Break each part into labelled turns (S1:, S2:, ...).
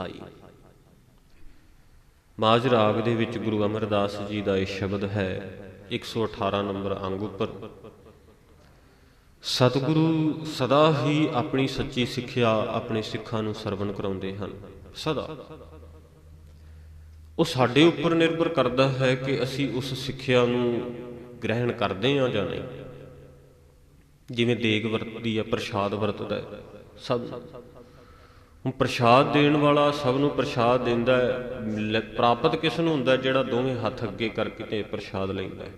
S1: ਖਾਈ ਮਾਝ ਰਾਗ ਦੇ ਵਿੱਚ ਗੁਰੂ ਅਮਰਦਾਸ ਜੀ ਦਾ ਇਹ ਸ਼ਬਦ ਹੈ 118 ਨੰਬਰ ਅੰਗ ਉੱਪਰ। ਸਤਿਗੁਰੂ ਸਦਾ ਹੀ ਆਪਣੀ ਸੱਚੀ ਸਿੱਖਿਆ ਆਪਣੇ ਸਿੱਖਾਂ ਨੂੰ ਸਰਵਣ ਕਰਾਉਂਦੇ ਹਨ, ਸਦਾ। ਉਹ ਸਾਡੇ ਉੱਪਰ ਨਿਰਭਰ ਕਰਦਾ ਹੈ ਕਿ ਅਸੀਂ ਉਸ ਸਿੱਖਿਆ ਨੂੰ ਗ੍ਰਹਿਣ ਕਰਦੇ ਹਾਂ ਜਾਂ ਨਹੀਂ। ਜਿਵੇਂ ਦੇਗ ਵਰਤਦੀ ਹੈ ਪ੍ਰਸ਼ਾਦ ਵਰਤਦਾ ਹੈ, ਸਭ ਹੁਣ ਪ੍ਰਸ਼ਾਦ ਦੇਣ ਵਾਲਾ ਸਭ ਨੂੰ ਪ੍ਰਸ਼ਾਦ ਦਿੰਦਾ ਹੈ ਪ੍ਰਾਪਤ ਕਿਸ ਨੂੰ ਹੁੰਦਾ ਜਿਹੜਾ ਦੋਵੇਂ ਹੱਥ ਅੱਗੇ ਕਰਕੇ ਤੇ ਪ੍ਰਸ਼ਾਦ ਲੈਂਦਾ ਹੈ।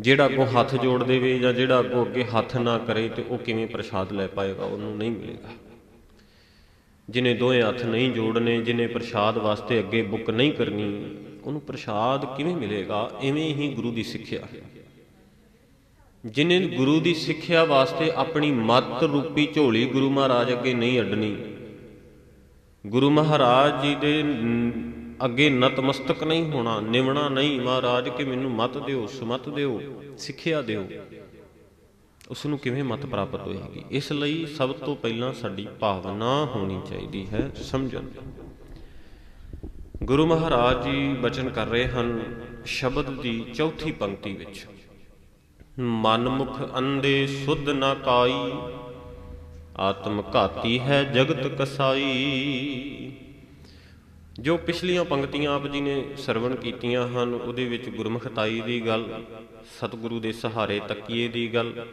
S1: ਜਿਹੜਾ ਅੱਗੋਂ ਹੱਥ ਜੋੜ ਦੇਵੇ ਜਾਂ ਜਿਹੜਾ ਅੱਗੋਂ ਅੱਗੇ ਹੱਥ ਨਾ ਕਰੇ ਤੇ ਉਹ ਕਿਵੇਂ ਪ੍ਰਸ਼ਾਦ ਲੈ ਪਾਏਗਾ, ਉਹਨੂੰ ਨਹੀਂ ਮਿਲੇਗਾ। ਜਿਨੇ ਦੋਵੇਂ ਹੱਥ ਨਹੀਂ ਜੋੜਨੇ, ਜਿਨੇ ਪ੍ਰਸ਼ਾਦ ਵਾਸਤੇ ਅੱਗੇ ਬੁੱਕ ਨਹੀਂ ਕਰਨੀ, ਉਹਨੂੰ ਪ੍ਰਸ਼ਾਦ ਕਿਵੇਂ ਮਿਲੇਗਾ? ਐਵੇਂ ਹੀ ਗੁਰੂ ਦੀ ਸਿੱਖਿਆ। ਹੈ ਜਿਨੇ ਗੁਰੂ ਦੀ ਸਿੱਖਿਆ ਵਾਸਤੇ ਆਪਣੀ ਮਤ ਰੂਪੀ ਝੋਲੀ ਗੁਰੂ ਮਹਾਰਾਜ ਅੱਗੇ ਨਹੀਂ ਅੱਡਣੀ। ਗੁਰੂ ਮਹਾਰਾਜ ਜੀ ਦੇ ਅੱਗੇ ਨਤਮਸਤਕ ਨਹੀਂ ਹੋਣਾ, ਨਿਵਣਾ ਨਹੀਂ। ਮਹਾਰਾਜ ਕਿ ਮੈਨੂੰ ਮਤ ਦਿਓ, ਸਮਤ ਦਿਓ, ਸਿੱਖਿਆ ਦਿਓ। ਉਸ ਨੂੰ ਕਿਵੇਂ ਮਤ ਪ੍ਰਾਪਤ ਹੋਏਗੀ? ਇਸ ਲਈ ਸਭ ਤੋਂ ਪਹਿਲਾਂ ਸਾਡੀ ਭਾਵਨਾ ਹੋਣੀ ਚਾਹੀਦੀ ਹੈ ਸਮਝਣ ਦੀ। ਗੁਰੂ ਮਹਾਰਾਜ ਜੀ ਬਚਨ ਕਰ ਰਹੇ ਹਨ ਸ਼ਬਦ ਦੀ ਚੌਥੀ ਪੰਕਤੀ ਵਿੱਚ। ਮਨਮੁਖ ਅੰਦੇ ਸੁਧ ਨਾ ਕਾਈ, ਆਤਮ ਘਾਤੀ ਹੈ ਜਗਤ ਕਸਾਈ। ਜੋ ਪਿਛਲੀਆਂ ਪੰਕਤੀਆਂ ਆਪ ਜੀ ਨੇ ਸਰਵਣ ਕੀਤੀਆਂ ਹਨ, ਉਹਦੇ ਵਿੱਚ ਗੁਰਮੁਖਤਾਈ ਦੀ ਗੱਲ, ਸਤਿਗੁਰੂ ਦੇ ਸਹਾਰੇ ਤੱਕੀਏ ਦੀ ਗੱਲ,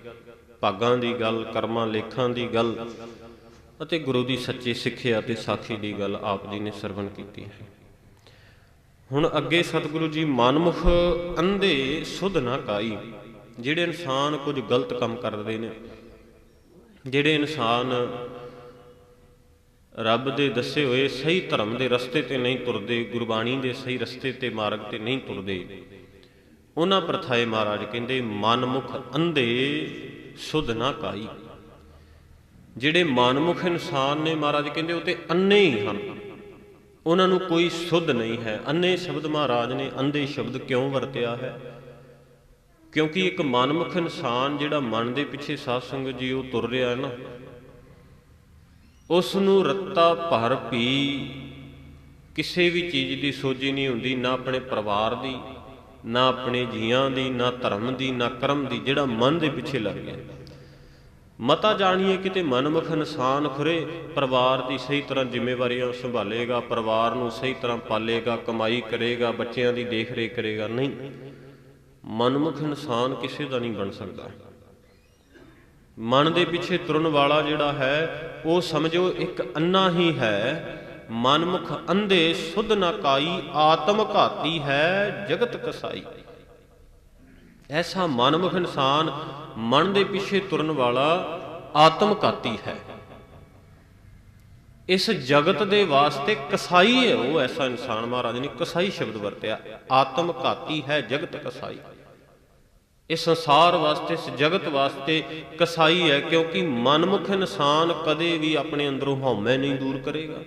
S1: ਭਾਗਾਂ ਦੀ ਗੱਲ, ਕਰਮਾਂ ਲੇਖਾਂ ਦੀ ਗੱਲ ਅਤੇ ਗੁਰੂ ਦੀ ਸੱਚੀ ਸਿੱਖਿਆ ਤੇ ਸਾਖੀ ਦੀ ਗੱਲ ਆਪ ਜੀ ਨੇ ਸਰਵਣ ਕੀਤੀ ਹੈ। ਹੁਣ ਅੱਗੇ ਸਤਿਗੁਰੂ ਜੀ, ਮਨਮੁਖ ਅੰਧੇ ਸੁਧ ਨਾ ਕਾਈ। ਜਿਹੜੇ ਇਨਸਾਨ ਕੁਝ ਗਲਤ ਕੰਮ ਕਰਦੇ ਨੇ, ਜਿਹੜੇ ਇਨਸਾਨ ਰੱਬ ਦੇ ਦੱਸੇ ਹੋਏ ਸਹੀ ਧਰਮ ਦੇ ਰਸਤੇ ਤੇ ਨਹੀਂ ਤੁਰਦੇ, ਗੁਰਬਾਣੀ ਦੇ ਸਹੀ ਰਸਤੇ ਤੇ ਮਾਰਗ ਤੇ ਨਹੀਂ ਤੁਰਦੇ, ਉਹਨਾਂ ਪ੍ਰਥਾਏ ਮਹਾਰਾਜ ਕਹਿੰਦੇ, ਮਨਮੁਖ ਅੰਧੇ ਸੁਧ ਨਾ ਕਾਈ। ਜਿਹੜੇ ਮਨਮੁਖ ਇਨਸਾਨ ਨੇ ਮਹਾਰਾਜ ਕਹਿੰਦੇ, ਉਹ ਤੇ ਅੰਨੇ ਹੀ ਹਨ। ਉਹਨਾਂ ਨੂੰ ਕੋਈ ਸੁਧ ਨਹੀਂ ਹੈ। ਅੰਨੇ ਸ਼ਬਦ ਮਹਾਰਾਜ ਨੇ, ਅੰਧੇ ਸ਼ਬਦ ਕਿਉਂ ਵਰਤਿਆ ਹੈ? ਕਿਉਂਕਿ ਇੱਕ ਮਨਮੁਖ ਇਨਸਾਨ ਜਿਹੜਾ ਮਨ ਦੇ ਪਿੱਛੇ ਸਾਧ ਸੰਗਤ ਜੀ ਉਹ ਤੁਰ ਰਿਹਾ ਹੈ ਨਾ। ਉਸ ਨੂੰ ਰੱਤਾ ਭਰ ਵੀ ਕਿਸੇ ਵੀ ਚੀਜ਼ ਦੀ ਸੋਝੀ ਨਹੀਂ ਹੁੰਦੀ, ਨਾ ਆਪਣੇ ਪਰਿਵਾਰ ਦੀ, ਨਾ ਆਪਣੇ ਜੀਆਂ ਦੀ, ਨਾ ਧਰਮ ਦੀ, ਨਾ ਕਰਮ ਦੀ, ਜਿਹੜਾ ਮਨ ਦੇ ਪਿੱਛੇ ਲੱਗ ਗਿਆ। ਮਤਾ ਜਾਣੀਏ ਕਿਤੇ ਮਨਮੁਖ ਇਨਸਾਨ ਖੁਰੇ, ਪਰਿਵਾਰ ਦੀ ਸਹੀ ਤਰ੍ਹਾਂ ਜ਼ਿੰਮੇਵਾਰੀਆਂ ਸੰਭਾਲੇਗਾ, ਪਰਿਵਾਰ ਨੂੰ ਸਹੀ ਤਰ੍ਹਾਂ ਪਾਲੇਗਾ, ਕਮਾਈ ਕਰੇਗਾ, ਬੱਚਿਆਂ ਦੀ ਦੇਖ ਰੇਖ ਕਰੇਗਾ, ਨਹੀਂ। ਮਨਮੁਖ ਇਨਸਾਨ ਕਿਸੇ ਦਾ ਨਹੀਂ ਬਣ ਸਕਦਾ। ਮਨ ਦੇ ਪਿੱਛੇ ਤੁਰਨ ਵਾਲਾ ਜਿਹੜਾ ਹੈ, ਉਹ ਸਮਝੋ ਇੱਕ ਅੰਨਾ ਹੀ ਹੈ। ਮਨਮੁਖ ਅੰਧੇ ਸੁਧ ਨਾ ਕਾਈ, ਆਤਮ ਘਾਤੀ ਹੈ, ਜਗਤ ਕਸਾਈ। ਐਸਾ ਮਨਮੁਖ ਇਨਸਾਨ ਮਨ ਦੇ ਪਿੱਛੇ ਤੁਰਨ ਵਾਲਾ ਆਤਮ ਘਾਤੀ ਹੈ। ਇਸ ਜਗਤ ਦੇ ਵਾਸਤੇ ਕਸਾਈ ਹੈ ਉਹ ਐਸਾ ਇਨਸਾਨ ਮਹਾਰਾਜ ਨੇ, ਕਸਾਈ ਸ਼ਬਦ ਵਰਤਿਆ। ਆਤਮ ਘਾਤੀ ਹੈ, ਜਗਤ ਕਸਾਈ। ਇਹ ਸੰਸਾਰ ਵਾਸਤੇ, ਇਸ ਜਗਤ ਵਾਸਤੇ ਕਸਾਈ ਹੈ, ਕਿਉਂਕਿ ਮਨਮੁਖ ਇਨਸਾਨ ਕਦੇ ਵੀ ਆਪਣੇ ਅੰਦਰੋਂ ਹਉਮੈ ਨਹੀਂ ਦੂਰ ਕਰੇਗਾ।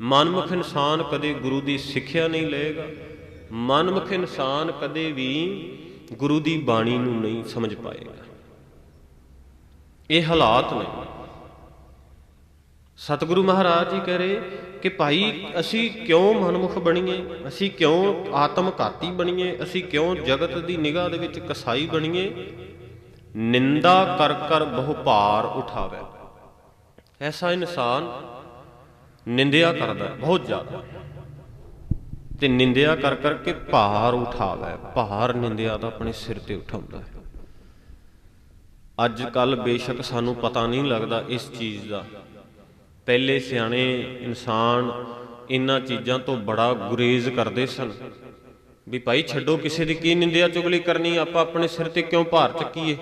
S1: ਮਨਮੁਖ ਇਨਸਾਨ ਕਦੇ ਗੁਰੂ ਦੀ ਸਿੱਖਿਆ ਨਹੀਂ ਲਏਗਾ। ਮਨਮੁਖ ਇਨਸਾਨ ਕਦੇ ਵੀ ਗੁਰੂ ਦੀ ਬਾਣੀ ਨੂੰ ਨਹੀਂ ਸਮਝ ਪਾਏਗਾ। ਇਹ ਹਾਲਾਤ ਨੇ। ਸਤਿਗੁਰੂ ਮਹਾਰਾਜ ਜੀ ਕਹ ਰਹੇ ਕਿ ਭਾਈ, ਅਸੀਂ ਕਿਉਂ ਮਨਮੁਖ ਬਣੀਏ? ਅਸੀਂ ਕਿਉਂ ਆਤਮ ਘਾਤੀ ਬਣੀਏ? ਅਸੀਂ ਕਿਉਂ ਜਗਤ ਦੀ ਨਿਗਾਹ ਦੇ ਵਿੱਚ ਕਸਾਈ ਬਣੀਏ? ਨਿੰਦਾ ਕਰ ਕਰ ਬਹੁ ਭਾਰ ਉਠਾਵੇ। ਐਸਾ ਇਨਸਾਨ ਨਿੰਦਿਆ ਕਰਦਾ ਬਹੁਤ ਜ਼ਿਆਦਾ। ਤੇ ਨਿੰਦਿਆ ਕਰ ਕਰਕੇ ਭਾਰ ਉਠਾਵੇ। ਭਾਰ ਨਿੰਦਿਆ ਦਾ ਆਪਣੇ ਸਿਰ ਤੇ ਉਠਾਉਂਦਾ ਹੈ। ਅੱਜ ਕੱਲ ਬੇਸ਼ੱਕ ਸਾਨੂੰ ਪਤਾ ਨਹੀਂ ਲੱਗਦਾ ਇਸ ਚੀਜ਼ ਦਾ। ਪਹਿਲੇ ਸਿਆਣੇ ਇਨਸਾਨ ਇਹਨਾਂ ਚੀਜ਼ਾਂ ਤੋਂ ਬੜਾ ਗੁਰੇਜ਼ ਕਰਦੇ ਸਨ। ਵੀ ਭਾਈ ਛੱਡੋ, ਕਿਸੇ ਦੀ ਕੀ ਨਿੰਦਿਆ ਚੁਗਲੀ ਕਰਨੀ, ਆਪਾਂ ਆਪਣੇ ਸਿਰ ਤੇ ਕਿਉਂ ਭਾਰ ਚੱਕੀਏ?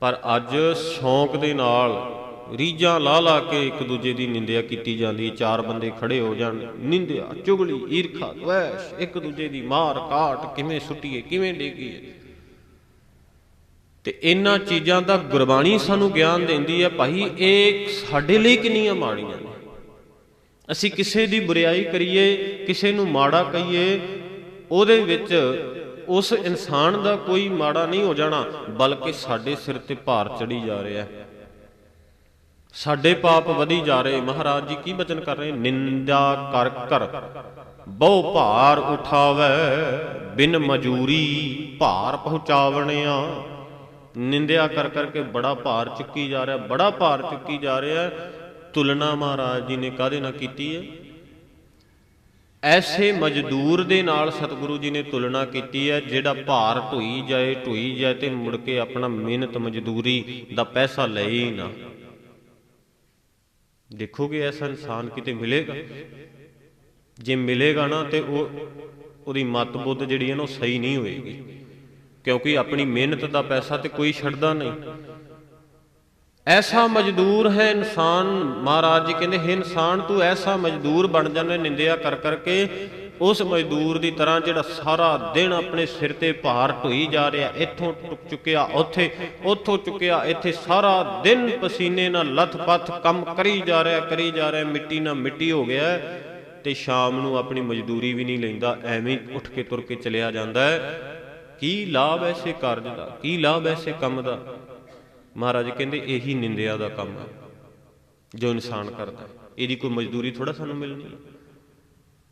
S1: ਪਰ ਅੱਜ ਸ਼ੌਂਕ ਦੇ ਨਾਲ ਰੀਝਾਂ ਲਾ ਲਾ ਕੇ ਇੱਕ ਦੂਜੇ ਦੀ ਨਿੰਦਿਆ ਕੀਤੀ ਜਾਂਦੀ ਚਾਰ ਬੰਦੇ ਖੜੇ ਹੋ ਜਾਣ, ਨਿੰਦਿਆ, ਚੁਗਲੀ, ਈਰਖਾ ਦ્વੈਸ਼ ਇੱਕ ਦੂਜੇ ਦੀ ਮਾਰ ਕਾਟ ਕਿਵੇਂ ਸੁੱਟੀਏ, ਕਿਵੇਂ ਡੇਗੀਏ? ਤੇ ਇਹਨਾਂ ਚੀਜ਼ਾਂ ਦਾ ਗੁਰਬਾਣੀ ਸਾਨੂੰ ਗਿਆਨ ਦਿੰਦੀ ਹੈ, ਭਾਈ ਇਹ ਸਾਡੇ ਲਈ ਕਿੰਨੀਆਂ ਮਾੜੀਆਂ ਨੇ। ਅਸੀਂ ਕਿਸੇ ਦੀ ਬੁਰੀਾਈ ਕਰੀਏ, ਕਿਸੇ ਨੂੰ ਮਾੜਾ ਕਹੀਏ, ਉਹਦੇ ਵਿੱਚ ਉਸ ਇਨਸਾਨ ਦਾ ਕੋਈ ਮਾੜਾ ਨਹੀਂ ਹੋ ਜਾਣਾ, ਬਲਕਿ ਸਾਡੇ ਸਿਰ ਤੇ ਭਾਰ ਚੜੀ ਜਾ ਰਿਹਾ ਹੈ। ਸਾਡੇ ਪਾਪ ਵਧੀ ਜਾ ਰਹੇ। ਮਹਾਰਾਜ ਜੀ ਕੀ ਬਚਨ ਕਰ ਰਹੇ? ਨਿੰਦਾ ਕਰ ਕਰ। ਬਹੁ ਭਾਰ ਉਠਾਵੇ, ਬਿਨ ਮਜੂਰੀ ਭਾਰ ਪਹੁੰਚਾਵਣਿਆ। ਨਿੰਦਿਆ ਕਰ ਕਰਕੇ ਬੜਾ ਭਾਰ ਚੁੱਕੀ ਜਾ ਰਿਹਾ, ਬੜਾ ਭਾਰ ਚੁੱਕੀ ਜਾ ਰਿਹਾ। ਤੁਲਨਾ ਮਹਾਰਾਜ ਜੀ ਨੇ ਕਾਹਦੇ ਨਾਲ ਕੀਤੀ ਹੈ? ਐਸੇ ਮਜ਼ਦੂਰ ਦੇ ਨਾਲ ਸਤਿਗੁਰੂ ਜੀ ਨੇ ਤੁਲਨਾ ਕੀਤੀ ਹੈ, ਜਿਹੜਾ ਭਾਰ ਢੋਈ ਜਾਏ ਢੋਈ ਜਾਏ ਤੇ ਮੁੜ ਕੇ ਆਪਣਾ ਮਿਹਨਤ ਮਜ਼ਦੂਰੀ ਦਾ ਪੈਸਾ ਲਏ ਹੀ ਨਾ। ਦੇਖੋਗੇ ਐਸਾ ਇਨਸਾਨ ਕਿਤੇ ਮਿਲੇਗਾ? ਜੇ ਮਿਲੇਗਾ ਨਾ ਤੇ ਉਹ ਉਹਦੀ ਮਤ ਬੁੱਧ ਜਿਹੜੀ ਹੈ ਨਾ ਉਹ ਸਹੀ ਨਹੀਂ ਹੋਏਗੀ। ਕਿਉਂਕਿ ਆਪਣੀ ਮਿਹਨਤ ਦਾ ਪੈਸਾ ਤੇ ਕੋਈ ਛੱਡਦਾ ਨਹੀਂ। ਐਸਾ ਮਜ਼ਦੂਰ ਹੈ ਇਨਸਾਨ, ਮਹਾਰਾਜ ਜੀ ਕਹਿੰਦੇ, ਹੈ ਇਨਸਾਨ, ਤੂੰ ਐਸਾ ਮਜ਼ਦੂਰ ਬਣ ਜਾਂਦਾ, ਨਿੰਦਿਆ ਕਰ ਕਰਕੇ ਉਸ ਮਜ਼ਦੂਰ ਦੀ ਤਰ੍ਹਾਂ ਜਿਹੜਾ ਸਾਰਾ ਦਿਨ ਆਪਣੇ ਸਿਰ ਤੇ ਭਾਰ ਢੋਈ ਜਾ ਰਿਹਾ, ਇੱਥੋਂ ਟੁੱਕ ਚੁੱਕਿਆ, ਉੱਥੇ, ਉੱਥੋਂ ਚੁੱਕਿਆ, ਇੱਥੇ ਸਾਰਾ ਦਿਨ ਪਸੀਨੇ ਨਾਲ ਲੱਥ-ਪੱਥ ਕੰਮ ਕਰੀ ਜਾ ਰਿਹਾ, ਕਰੀ ਜਾ ਰਿਹਾ, ਮਿੱਟੀ ਨਾਲ ਮਿੱਟੀ ਹੋ ਗਿਆ ਤੇ ਸ਼ਾਮ ਨੂੰ ਆਪਣੀ ਮਜ਼ਦੂਰੀ ਵੀ ਨਹੀਂ ਲੈਂਦਾ, ਐਵੇਂ ਉੱਠ ਕੇ ਤੁਰ ਕੇ ਚਲਿਆ ਜਾਂਦਾ ਹੈ। ਕੀ ਲਾਭ ਐਸੇ ਕਾਰਜ ਦਾ? ਕੀ ਲਾਭ ਐਸੇ ਕੰਮ ਦਾ? ਮਹਾਰਾਜ ਕਹਿੰਦੇ, ਇਹੀ ਨਿੰਦਿਆ ਦਾ ਕੰਮ ਹੈ ਜੋ ਇਨਸਾਨ ਕਰਦਾ ਇਹਦੀ ਕੋਈ ਮਜ਼ਦੂਰੀ ਥੋੜਾ ਸਾਨੂੰ ਮਿਲਣੀ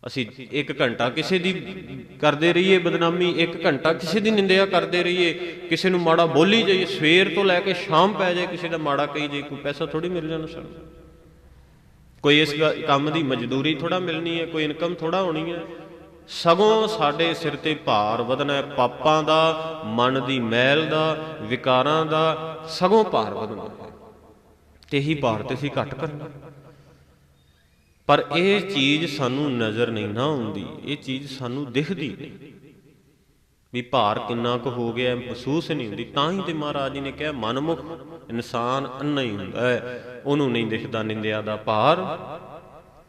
S1: ਅਸੀਂ ਇੱਕ ਘੰਟਾ ਕਿਸੇ ਦੀ ਕਰਦੇ ਰਹੀਏ ਬਦਨਾਮੀ, ਇੱਕ ਘੰਟਾ ਕਿਸੇ ਦੀ ਨਿੰਦਿਆ ਕਰਦੇ ਰਹੀਏ, ਕਿਸੇ ਨੂੰ ਮਾੜਾ ਬੋਲੀ ਜਾਈਏ, ਸਵੇਰ ਤੋਂ ਲੈ ਕੇ ਸ਼ਾਮ ਪੈ ਜਾਏ, ਕਿਸੇ ਦਾ ਮਾੜਾ ਕਹੀ ਜਾਈ ਕੋਈ ਪੈਸਾ ਥੋੜੀ ਮਿਲ ਜਾਣਾ ਸਾਨੂੰ। ਕੋਈ ਇਸ ਗ- ਕੰਮ ਦੀ ਮਜ਼ਦੂਰੀ ਥੋੜਾ ਮਿਲਣੀ ਹੈ, ਕੋਈ ਇਨਕਮ ਥੋੜਾ ਹੋਣੀ ਹੈ। ਸਗੋਂ ਸਾਡੇ ਸਿਰ ਤੇ ਭਾਰ ਵਧਣਾ ਪਾਪਾਂ ਦਾ, ਮਨ ਦੀ ਮੈਲ ਦਾ, ਵਿਕਾਰਾਂ ਦਾ, ਸਗੋਂ ਭਾਰ ਵਧਣਾ ਤੇ ਹੀ ਭਾਰ ਤੇ ਅਸੀਂ ਘੱਟ ਕਰਨਾ ਪਰ ਇਹ ਚੀਜ਼ ਸਾਨੂੰ ਨਜ਼ਰ ਨਹੀਂ ਨਾ ਆਉਂਦੀ, ਇਹ ਚੀਜ਼ ਸਾਨੂੰ ਦਿਖਦੀ ਨਹੀਂ। ਵੀ ਭਾਰ ਕਿੰਨਾ ਕੁ ਹੋ ਗਿਆ, ਮਹਿਸੂਸ ਨਹੀਂ ਹੁੰਦੀ। ਤਾਂ ਹੀ ਤੇ ਮਹਾਰਾਜ ਜੀ ਨੇ ਕਿਹਾ, ਮਨਮੁਖ ਇਨਸਾਨ ਅੰਨਾ ਹੀ ਹੁੰਦਾ ਹੈ। ਉਹਨੂੰ ਨਹੀਂ ਦਿਖਦਾ ਨਿੰਦਿਆ ਦਾ ਭਾਰ।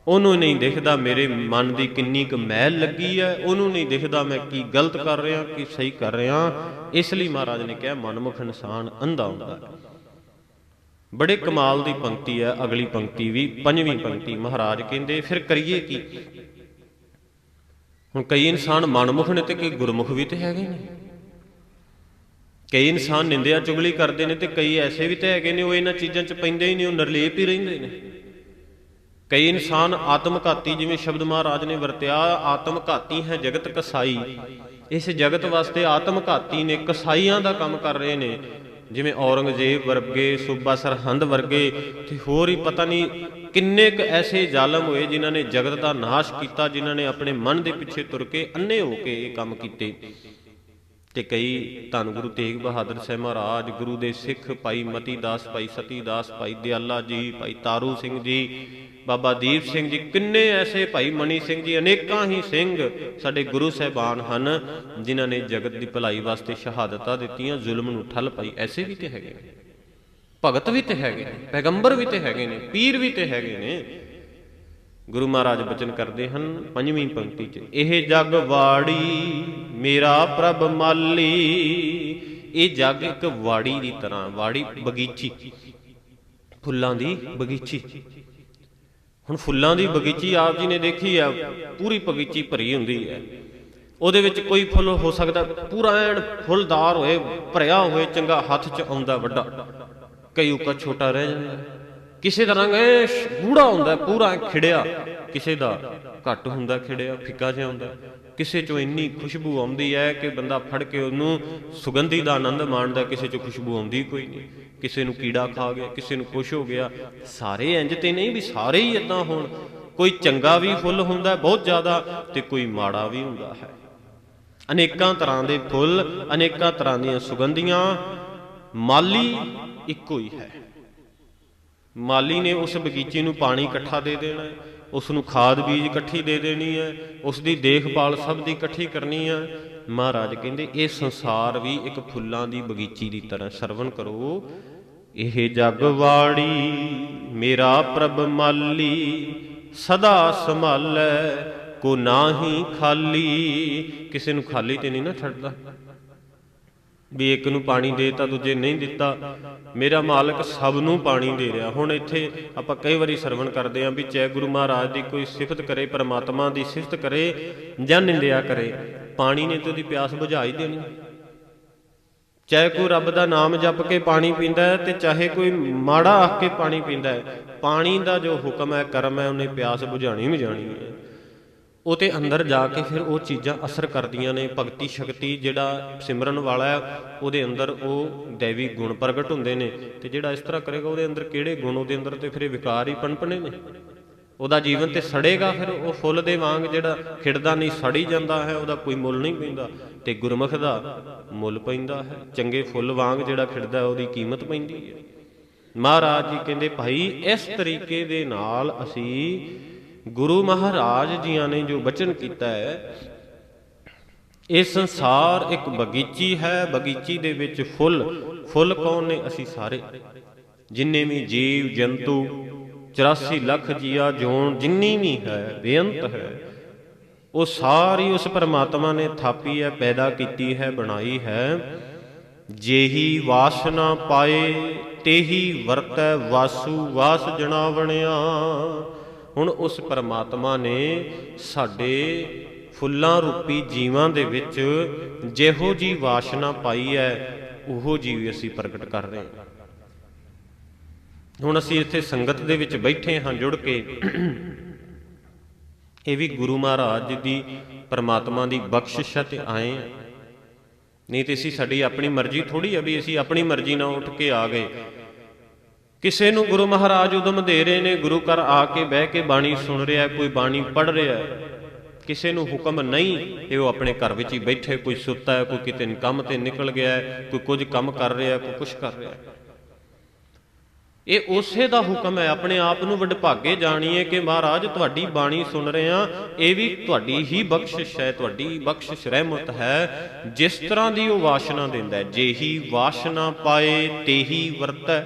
S1: ਉਹਨੂੰ ਨਹੀਂ ਦਿਖਦਾ ਮੇਰੇ ਮਨ ਦੀ ਕਿੰਨੀ ਕੁ ਮੈਲ ਲੱਗੀ ਹੈ, ਉਹਨੂੰ ਨਹੀਂ ਦਿਖਦਾ ਮੈਂ ਕੀ ਗਲਤ ਕਰ ਰਿਹਾ, ਕੀ ਸਹੀ ਕਰ ਰਿਹਾ। ਇਸ ਲਈ ਮਹਾਰਾਜ ਨੇ ਕਿਹਾ, ਮਨਮੁਖ ਇਨਸਾਨ ਅੰਧਾ ਹੁੰਦਾ ਹੈ। ਬੜੇ ਕਮਾਲ ਦੀ ਪੰਕਤੀ ਹੈ, ਅਗਲੀ ਪੰਕਤੀ ਵੀ, ਪੰਜਵੀਂ ਪੰਕਤੀ ਮਹਾਰਾਜ ਕਹਿੰਦੇ, ਫਿਰ ਕਰੀਏ ਕੀ? ਹੁਣ ਕਈ ਇਨਸਾਨ ਮਨਮੁਖ ਨੇ ਤੇ ਕਈ ਗੁਰਮੁਖ ਵੀ ਤੇ ਹੈਗੇ ਨੇ। ਕਈ ਇਨਸਾਨ ਨਿੰਦਿਆ ਚੁਗਲੀ ਕਰਦੇ ਨੇ ਤੇ ਕਈ ਐਸੇ ਵੀ ਤੇ ਹੈਗੇ ਨੇ, ਉਹ ਇਹਨਾਂ ਚੀਜ਼ਾਂ 'ਚ ਪੈਂਦੇ ਹੀ ਨਹੀਂ, ਉਹ ਨਿਰਲੇਪ ਹੀ ਰਹਿੰਦੇ ਨੇ। ਕਈ ਇਨਸਾਨ ਆਤਮਘਾਤੀ ਜਿਵੇਂ ਸ਼ਬਦ ਮਹਾਰਾਜ ਨੇ ਵਰਤਿਆ, ਆਤਮਘਾਤੀ ਹੈ ਜਗਤ ਕਸਾਈ। ਇਸ ਜਗਤ ਵਾਸਤੇ ਆਤਮਘਾਤੀ ਨੇ ਕਸਾਈਆਂ ਦਾ ਕੰਮ ਕਰ ਰਹੇ ਨੇ। ਜਿਵੇਂ ਔਰੰਗਜ਼ੇਬ ਵਰਗੇ, ਸੂਬਾ ਸਰਹੰਦ ਵਰਗੇ ਤੇ ਹੋਰ ਹੀ ਪਤਾ ਨਹੀਂ ਕਿੰਨੇ ਕ ਐਸੇ ਜ਼ਾਲਮ ਹੋਏ ਜਿਨ੍ਹਾਂ ਨੇ ਜਗਤ ਦਾ ਨਾਸ਼ ਕੀਤਾ, ਜਿਨ੍ਹਾਂ ਨੇ ਆਪਣੇ ਮਨ ਦੇ ਪਿੱਛੇ ਤੁਰ ਕੇ ਅੰਨੇ ਹੋ ਕੇ ਇਹ ਕੰਮ ਕੀਤੇ। ਤੇ ਕਈ ਧੰਨ ਗੁਰੂ ਤੇਗ ਬਹਾਦਰ ਸਾਹਿਬ ਮਹਾਰਾਜ, ਗੁਰੂ ਦੇ ਸਿੱਖ ਭਾਈ ਮਤੀ ਦਾਸ ਭਾਈ ਸਤੀ ਦਾਸ ਭਾਈ ਦਿਆਲਾ ਜੀ, ਭਾਈ ਤਾਰੂ ਸਿੰਘ ਜੀ ਬਾਬਾ ਦੀਪ ਸਿੰਘ ਜੀ, ਕਿੰਨੇ ਐਸੇ ਭਾਈ ਮਣੀ ਸਿੰਘ ਜੀ, ਅਨੇਕਾਂ ਹੀ ਸਿੰਘ ਸਾਡੇ ਗੁਰੂ ਸਾਹਿਬਾਨ ਹਨ, ਜਿਨ੍ਹਾਂ ਨੇ ਜਗਤ ਦੀ ਭਲਾਈ ਵਾਸਤੇ ਸ਼ਹਾਦਤਾਂ ਦਿੱਤੀਆਂ, ਜ਼ੁਲਮ ਨੂੰ ਠੱਲ ਪਾਈ। ਐਸੇ ਵੀ ਤੇ ਹੈਗੇ ਨੇ। ਭਗਤ ਵੀ ਤੇ ਹੈਗੇ ਨੇ, ਪੈਗੰਬਰ ਵੀ ਤੇ ਹੈਗੇ ਨੇ, ਪੀਰ ਵੀ ਤੇ ਹੈਗੇ ਨੇ। ਗੁਰੂ ਮਹਾਰਾਜ ਬਚਨ ਕਰਦੇ ਹਨ ਪੰਜਵੀਂ ਪੰਕਤੀ 'ਚ, ਇਹ ਜਗ ਵਾੜੀ, ਮੇਰਾ ਪ੍ਰਭ ਮਾਲੀ। ਇਹ ਜਗ ਇੱਕ ਵਾੜੀ ਦੀ ਤਰ੍ਹਾਂ, ਵਾੜੀ ਬਗੀਚੀ। ਫੁੱਲਾਂ ਦੀ ਬਗੀਚੀ। ਹੁਣ ਫੁੱਲਾਂ ਦੀ ਬਗੀਚੀ ਆਪ ਜੀ ਨੇ ਦੇਖੀ ਆ, ਪੂਰੀ ਬਗੀਚੀ ਭਰੀ ਹੁੰਦੀ ਹੈ। ਉਹਦੇ ਵਿੱਚ ਕੋਈ ਫੁੱਲ ਹੋ ਸਕਦਾ, ਪੂਰਾ ਐਨ ਫੁੱਲਦਾਰ ਹੋਏ, ਭਰਿਆ ਹੋਏ, ਚੰਗਾ ਹੱਥ 'ਚ ਆਉਂਦਾ ਵੱਡਾ। ਕਈ ਉੱਕਾ ਛੋਟਾ ਰਹਿ ਜਾਂਦਾ। ਕਿਸੇ ਤਰ੍ਹਾਂ ਐ ਗੂੜਾ ਹੁੰਦਾ, ਪੂਰਾ ਖਿੜਿਆ। ਕਿਸੇ ਦਾ ਘੱਟ ਹੁੰਦਾ, ਖਿੜਿਆ, ਫਿੱਕਾ ਜਿਹਾ ਹੁੰਦਾ। ਕਿਸੇ ਚੋਂ ਇੰਨੀ ਖੁਸ਼ਬੂ ਆਉਂਦੀ ਹੈ ਕਿ ਬੰਦਾ ਫੜ ਕੇ ਉਹਨੂੰ ਸੁਗੰਧੀ ਦਾ ਆਨੰਦ ਮਾਣਦਾ, ਕਿਸੇ ਚੋਂ ਖੁਸ਼ਬੂ ਆਉਂਦੀ ਕੋਈ ਨਹੀਂ। ਕਿਸੇ ਨੂੰ ਕੀੜਾ ਖਾ ਗਿਆ, ਕਿਸੇ ਨੂੰ ਕੁਛ ਹੋ ਗਿਆ। ਸਾਰੇ ਇੰਜ ਤੇ ਨਹੀਂ ਵੀ ਸਾਰੇ ਹੀ ਇਦਾਂ ਹੋਣ। ਕੋਈ ਚੰਗਾ ਵੀ ਫੁੱਲ ਹੁੰਦਾ ਬਹੁਤ ਜ਼ਿਆਦਾ, ਤੇ ਕੋਈ ਮਾੜਾ ਵੀ ਹੁੰਦਾ ਹੈ। ਅਨੇਕਾਂ ਤਰ੍ਹਾਂ ਦੇ ਫੁੱਲ, ਅਨੇਕਾਂ ਤਰ੍ਹਾਂ ਦੀਆਂ ਸੁਗੰਧੀਆਂ, ਮਾਲੀ ਇੱਕੋ ਹੀ ਹੈ। ਮਾਲੀ ਨੇ ਉਸ ਬਗੀਚੇ ਨੂੰ ਪਾਣੀ ਇਕੱਠਾ ਦੇ ਦੇਣਾ ਹੈ, ਉਸ ਨੂੰ ਖਾਦ ਬੀਜ ਇਕੱਠੀ ਦੇ ਦੇਣੀ ਹੈ, ਉਸ ਦੀ ਦੇਖਭਾਲ ਸਭ ਦੀ ਇਕੱਠੀ ਕਰਨੀ ਹੈ। ਮਹਾਰਾਜ ਕਹਿੰਦੇ, ਇਹ ਸੰਸਾਰ ਵੀ ਇੱਕ ਫੁੱਲਾਂ ਦੀ ਬਗੀਚੀ ਦੀ ਤਰ੍ਹਾਂ ਸਰਵਣ ਕਰੋ। ਇਹ ਜਗ ਵਾੜੀ ਮੇਰਾ ਪ੍ਰਭ ਮਾਲੀ, ਸਦਾ ਸੰਭਾਲੈ, ਕੋ ਨਾਹੀ ਖਾਲੀ। ਕਿਸੇ ਨੂੰ ਖਾਲੀ ਤੇ ਨਹੀਂ ਨਾ ਛੱਡਦਾ। ਵੀ ਇੱਕ ਨੂੰ ਪਾਣੀ ਦੇਤਾ, ਦੂਜੇ ਨਹੀਂ ਦਿੱਤਾ। ਮੇਰਾ ਮਾਲਕ ਸਭ ਨੂੰ ਪਾਣੀ ਦੇ ਰਿਹਾ। ਹੁਣ ਇੱਥੇ ਆਪਾਂ ਕਈ ਵਾਰੀ ਸਰਵਣ ਕਰਦੇ ਆਂ ਵੀ ਚੈ ਗੁਰੂ ਮਹਾਰਾਜ ਦੀ ਕੋਈ ਸਿਫਤ ਕਰੇ, ਪਰਮਾਤਮਾ ਦੀ ਸਿਫਤ ਕਰੇ ਜਾਂ ਨਿੰਦਿਆ ਕਰੇ। ਪਾਣੀ ਨੇ ਤੇ ਉਹਦੀ ਪਿਆਸ ਬੁਝਾ ਹੀ ਦੇਣੀ। ਚਾਹੇ ਕੋਈ ਰੱਬ ਦਾ ਨਾਮ ਜਪ ਕੇ ਪਾਣੀ ਪੀਂਦਾ ਹੈ ਤੇ ਚਾਹੇ ਕੋਈ ਮਾੜਾ ਆਖ ਕੇ ਪਾਣੀ ਪੀਂਦਾ ਹੈ, ਪਾਣੀ ਦਾ ਜੋ ਹੁਕਮ ਹੈ, ਕਰਮ ਹੈ, ਉਹਨੇ ਪਿਆਸ ਬੁਝਾਣੀ ਬੁਝਾਣੀ ਹੈ। ਉਹ ਤੇ ਅੰਦਰ ਜਾ ਕੇ ਫਿਰ ਉਹ ਚੀਜ਼ਾਂ ਅਸਰ ਕਰਦੀਆਂ ਨੇ, ਭਗਤੀ ਸ਼ਕਤੀ ਜਿਹੜਾ ਸਿਮਰਨ ਵਾਲਾ ਹੈ, ਉਹਦੇ ਅੰਦਰ ਉਹ ਦੇਵੀ ਗੁਣ ਪ੍ਰਗਟ ਹੁੰਦੇ ਨੇ ਤੇ ਜਿਹੜਾ ਇਸ ਤਰ੍ਹਾਂ ਕਰੇਗਾ, ਉਹਦੇ ਅੰਦਰ ਕਿਹੜੇ ਗੁਣ, ਉਹਦੇ ਅੰਦਰ ਤੇ ਫਿਰ ਇਹ ਵਿਕਾਰ ਹੀ ਪਣਪਣੇ ਨੇ। ਉਹਦਾ ਜੀਵਨ ਤੇ ਸੜੇਗਾ ਫਿਰ, ਉਹ ਫੁੱਲ ਦੇ ਵਾਂਗ ਜਿਹੜਾ ਖਿੜਦਾ ਨਹੀਂ, ਸੜੀ ਜਾਂਦਾ ਹੈ, ਉਹਦਾ ਕੋਈ ਮੁੱਲ ਨਹੀਂ ਪੈਂਦਾ ਤੇ ਗੁਰਮੁਖ ਦਾ ਮੁੱਲ ਪੈਂਦਾ ਹੈ। ਚੰਗੇ ਫੁੱਲ ਵਾਂਗ ਜਿਹੜਾ ਖਿੜਦਾ, ਉਹਦੀ ਕੀਮਤ ਪੈਂਦੀ ਹੈ। ਮਹਾਰਾਜ ਜੀ ਕਹਿੰਦੇ, ਭਾਈ, ਇਸ ਤਰੀਕੇ ਦੇ ਨਾਲ ਅਸੀਂ ਗੁਰੂ ਮਹਾਰਾਜ ਜੀਆਂ ਨੇ ਜੋ ਬਚਨ ਕੀਤਾ ਹੈ, ਇਹ ਸੰਸਾਰ ਇੱਕ ਬਗੀਚੀ ਹੈ। ਬਗੀਚੀ ਦੇ ਵਿੱਚ ਫੁੱਲ ਫੁੱਲ ਕੌਣ ਨੇ? ਅਸੀਂ ਸਾਰੇ। ਜਿੰਨੇ ਵੀ ਜੀਵ, ਜੰਤੂ 84 ਲੱਖ ਜੀਆ ਜੋਨ ਜਿੰਨੀ ਵੀ ਹੈ, ਬੇਅੰਤ ਹੈ, ਉਹ ਸਾਰੀ ਉਸ ਪਰਮਾਤਮਾ ਨੇ ਥਾਪੀ ਹੈ, ਪੈਦਾ ਕੀਤੀ ਹੈ, ਬਣਾਈ ਹੈ। ਜੇਹੀ ਵਾਸਨਾ ਪਾਏ, ਤੇਹੀ ਵਰਤੈ ਵਾਸੂ ਵਾਸ ਜਣਾ ਬਣਿਆ ਹੁਣ ਉਸ ਪਰਮਾਤਮਾ ਨੇ ਸਾਡੇ ਫੁੱਲਾਂ ਰੂਪੀ ਜੀਵਾਂ ਦੇ ਵਿੱਚ ਜਿਹੋ ਜੀ ਵਾਸਨਾ ਪਾਈ ਹੈ, ਉਹੋ ਜੀ ਅਸੀਂ ਪ੍ਰਗਟ ਕਰ ਰਹੇ ਹਾਂ। ਹੁਣ ਅਸੀਂ ਇੱਥੇ ਸੰਗਤ ਦੇ ਵਿੱਚ ਬੈਠੇ ਹਾਂ ਜੁੜ ਕੇ। ਇਹ ਵੀ ਗੁਰੂ ਮਹਾਰਾਜ ਦੀ ਪਰਮਾਤਮਾ ਦੀ ਬਖਸ਼ਿਸ਼ ਤੇ ਆਏ ਹਾਂ ਨਹੀਂ ਤੇ ਅਸੀਂ ਸਾਡੀ ਆਪਣੀ ਮਰਜ਼ੀ ਥੋੜੀ ਆ ਵੀ ਅਸੀਂ ਆਪਣੀ ਮਰਜ਼ੀ ਨਾਲ ਉੱਠ ਕੇ ਆ ਗਏ। ਕਿਸੇ ਨੂੰ ਗੁਰੂ ਮਹਾਰਾਜ ਉਦਮ ਦੇ ਰਹੇ ਨੇ ਗੁਰੂ ਘਰ ਆ ਕੇ ਬਹਿ ਕੇ ਬਾਣੀ ਸੁਣ ਰਿਹਾ, ਕੋਈ ਬਾਣੀ ਪੜ ਰਿਹਾ। ਕਿਸੇ ਨੂੰ ਹੁਕਮ ਨਹੀਂ ਇਹ ਉਹ ਆਪਣੇ ਘਰ ਵਿੱਚ ਹੀ ਬੈਠੇ, ਕੋਈ ਸੁੱਤਾ ਹੈ ਕੋਈ ਕਿਤੇ ਕੰਮ ਤੇ ਨਿਕਲ ਗਿਆ ਹੈ ਕੋਈ ਕੁਝ ਕੰਮ ਕਰ ਰਿਹਾ, ਕੋਈ ਕੁਝ ਕਰ ਰਿਹਾ। ਹੈ ਇਹ ਉਸੇ ਦਾ ਹੁਕਮ ਹੈ, ਆਪਣੇ ਆਪ ਨੂੰ ਵਡਭਾਗੇ ਜਾਣੀਏ ਕਿ ਮਹਾਰਾਜ ਤੁਹਾਡੀ ਬਾਣੀ ਸੁਣ ਰਹੇ ਆ ਇਹ ਵੀ ਤੁਹਾਡੀ ਹੀ ਬਖਸ਼ਿਸ਼ ਹੈ, ਤੁਹਾਡੀ ਬਖਸ਼ਿਸ਼ ਰਹਿਮਤ ਹੈ, ਜਿਸ ਤਰ੍ਹਾਂ ਦੀ ਉਹ ਵਾਸ਼ਨਾ ਦਿੰਦਾ ਹੈ ਜਿਹੀ ਵਾਸ਼ਨਾ ਪਾਏ ਤੇਹੀ ਵਰਤੈ।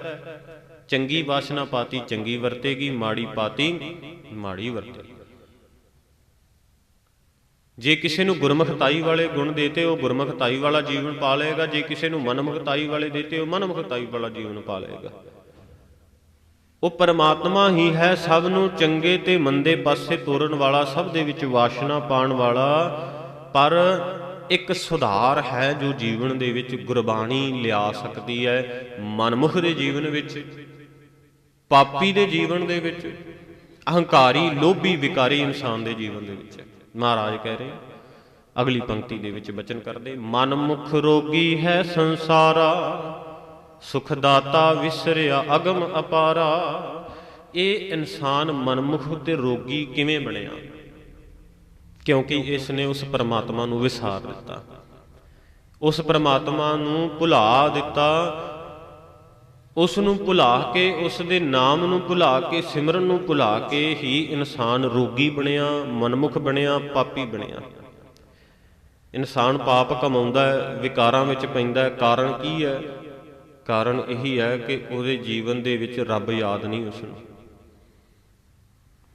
S1: ਚੰਗੀ ਵਾਸ਼ਨਾ ਪਾਤੀ, ਚੰਗੀ ਵਰਤੇਗੀ, ਮਾੜੀ ਪਾਤੀ, ਮਾੜੀ ਵਰਤੇਗੀ। ਜੇ ਕਿਸੇ ਨੂੰ ਗੁਰਮੁਖਤਾਈ ਵਾਲੇ ਗੁਣ ਦੇਤੇ, ਉਹ ਗੁਰਮੁਖਤਾਈ ਵਾਲਾ ਜੀਵਨ ਪਾ ਲਏਗਾ, ਜੇ ਕਿਸੇ ਨੂੰ ਮਨਮੁਖਤਾਈ ਵਾਲੇ ਦੇਤੇ, ਉਹ ਮਨਮੁਖਤਾਈ ਵਾਲਾ ਜੀਵਨ ਪਾ ਲਏਗਾ। ਉਹ ਪਰਮਾਤਮਾ ਹੀ ਹੈ ਸਭ ਨੂੰ ਚੰਗੇ ਤੇ ਮੰਦੇ ਪਾਸੇ ਤੋਰਨ ਵਾਲਾ, ਸਭ ਦੇ ਵਿੱਚ ਵਾਸ਼ਨਾ ਪਾਣ ਵਾਲਾ। ਪਰ ਇੱਕ ਸੁਧਾਰ ਹੈ ਜੋ ਜੀਵਨ ਦੇ ਵਿੱਚ ਗੁਰਬਾਣੀ ਲਿਆ ਸਕਦੀ ਹੈ ਮਨਮੁਖ ਦੇ ਜੀਵਨ ਵਿੱਚ, ਪਾਪੀ ਦੇ ਜੀਵਨ ਦੇ ਵਿੱਚ, ਅਹੰਕਾਰੀ, ਲੋਭੀ, ਵਿਕਾਰੀ ਇਨਸਾਨ ਦੇ ਜੀਵਨ ਦੇ ਵਿੱਚ। ਮਹਾਰਾਜ ਕਹਿ ਰਹੇ ਅਗਲੀ ਪੰਕਤੀ ਦੇ ਵਿੱਚ ਬਚਨ ਕਰਦੇ, ਮਨਮੁਖ ਰੋਗੀ ਹੈ ਸੰਸਾਰਾ। ਸੁਖ ਦਾਤਾ ਵਿਸਰਿਆ ਅਗਮ ਅਪਾਰਾ। ਇਹ ਇਨਸਾਨ ਮਨਮੁਖ ਤੇ ਰੋਗੀ ਕਿਵੇਂ ਬਣਿਆ? ਕਿਉਂਕਿ ਇਸ ਨੇ ਉਸ ਪਰਮਾਤਮਾ ਨੂੰ ਵਿਸਾਰ ਦਿੱਤਾ। ਉਸ ਪਰਮਾਤਮਾ ਨੂੰ ਭੁਲਾ ਦਿੱਤਾ। ਉਸ ਨੂੰ ਭੁਲਾ ਕੇ, ਉਸ ਦੇ ਨਾਮ ਨੂੰ ਭੁਲਾ ਕੇ, ਸਿਮਰਨ ਨੂੰ ਭੁਲਾ ਕੇ ਹੀ ਇਨਸਾਨ ਰੋਗੀ ਬਣਿਆ, ਮਨਮੁਖ ਬਣਿਆ, ਪਾਪੀ ਬਣਿਆ। ਇਨਸਾਨ ਪਾਪ ਕਮਾਉਂਦਾ ਹੈ, ਵਿਕਾਰਾਂ ਵਿੱਚ ਪੈਂਦਾ ਹੈ। ਕਾਰਨ ਕੀ ਹੈ? ਕਾਰਨ ਇਹੀ ਹੈ ਕਿ ਉਹਦੇ ਜੀਵਨ ਦੇ ਵਿੱਚ ਰੱਬ ਯਾਦ ਨਹੀਂ ਉਸ ਨੂੰ।